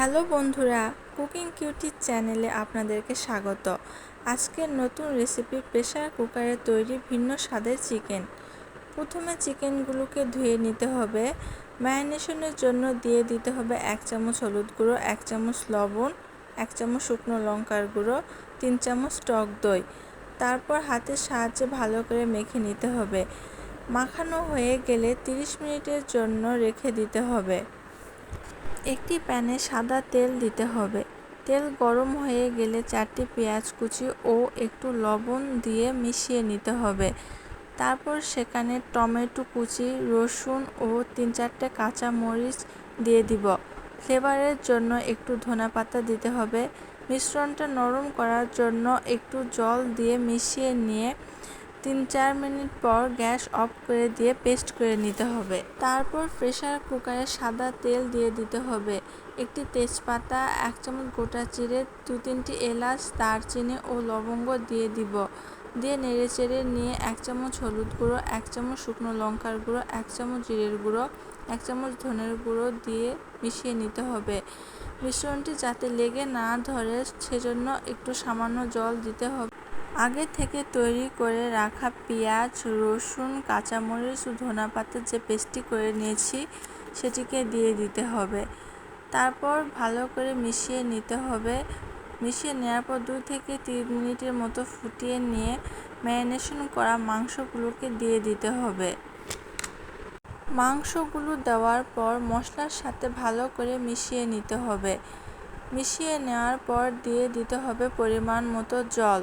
Hello বন্ধুরা, cooking cutie চ্যানেলে আপনাদেরকে স্বাগত। আজকের নতুন রেসিপি প্রেসার কুকারে তৈরি ভিন্ন স্বাদের চিকেন। প্রথমে চিকেনগুলোকে ধুয়ে নিতে হবে। ম্যারিনেশনের জন্য দিয়ে দিতে হবে এক চামচ হলুদ গুঁড়ো, এক চামচ লবণ, এক চামচ শুকনো লঙ্কার গুঁড়ো, তিন চামচ টক দই। তারপর হাতের সাহায্যে ভালো করে মেখে নিতে হবে। মাখানো হয়ে গেলে 30 মিনিটের জন্য রেখে দিতে হবে। একটি প্যানে সাদা তেল দিতে হবে। তেল গরম হয়ে গেলে চারটি পেঁয়াজ কুচি ও একটু লবণ দিয়ে মিশিয়ে নিতে হবে। তারপর সেখানে টমেটো কুচি, রসুন ও তিন চারটে কাঁচা মরিচ দিয়ে দিব। ফ্লেভারের জন্য একটু ধনা পাতা দিতে হবে। মিশ্রণটা নরম করার জন্য একটু জল দিয়ে মিশিয়ে নিয়ে তিন চার মিনিট পর গ্যাস অফ করে দিয়ে পেস্ট করে নিতে হবে। তারপর প্রেশার কুকারে সাদা তেল দিয়ে দিতে হবে। একটি তেজপাতা, এক চামচ গোটা চিড়ে দু তিনটি এলাচ, দারচিনি ও লবঙ্গ দিয়ে দিব। দিয়ে নেড়ে চেড়ে নিয়ে এক চামচ হলুদ গুঁড়ো, এক চামচ শুকনো লঙ্কার গুঁড়ো, এক চামচ জিরের গুঁড়ো, এক চামচ ধনের গুঁড়ো দিয়ে মিশিয়ে নিতে হবে। মিশ্রণটি যাতে লেগে না ধরে, সেজন্য একটু সামান্য জল দিতে হবে। আগে থেকে তৈরি করে রাখা পেঁয়াজ, রসুন, কাঁচামরিচ ও ধনা পাতার যে পেস্টটি করে নিয়েছি, সেটিকে দিয়ে দিতে হবে। তারপর ভালো করে মিশিয়ে নিতে হবে। মিশিয়ে নেওয়ার পর দুই থেকে তিন মিনিটের মতো ফুটিয়ে নিয়ে ম্যারিনেশন করা মাংসগুলোকে দিয়ে দিতে হবে। মাংসগুলো দেওয়ার পর মশলার সাথে ভালো করে মিশিয়ে নিতে হবে। মিশিয়ে নেওয়ার পর দিয়ে দিতে হবে পরিমাণ মতো জল।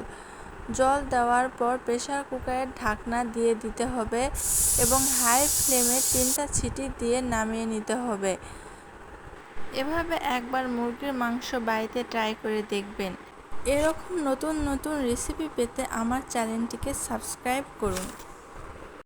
জল দেওয়ার পর প্রেশার কুকারের ঢাকনা দিয়ে দিতে হবে এবং হাই ফ্লেমে তিনটা ছিটি দিয়ে নামিয়ে নিতে হবে। এভাবে একবার মুরগির মাংস বাড়িতে ট্রাই করে দেখবেন। এরকম নতুন নতুন রেসিপি পেতে আমার চ্যানেলটিকে সাবস্ক্রাইব করুন।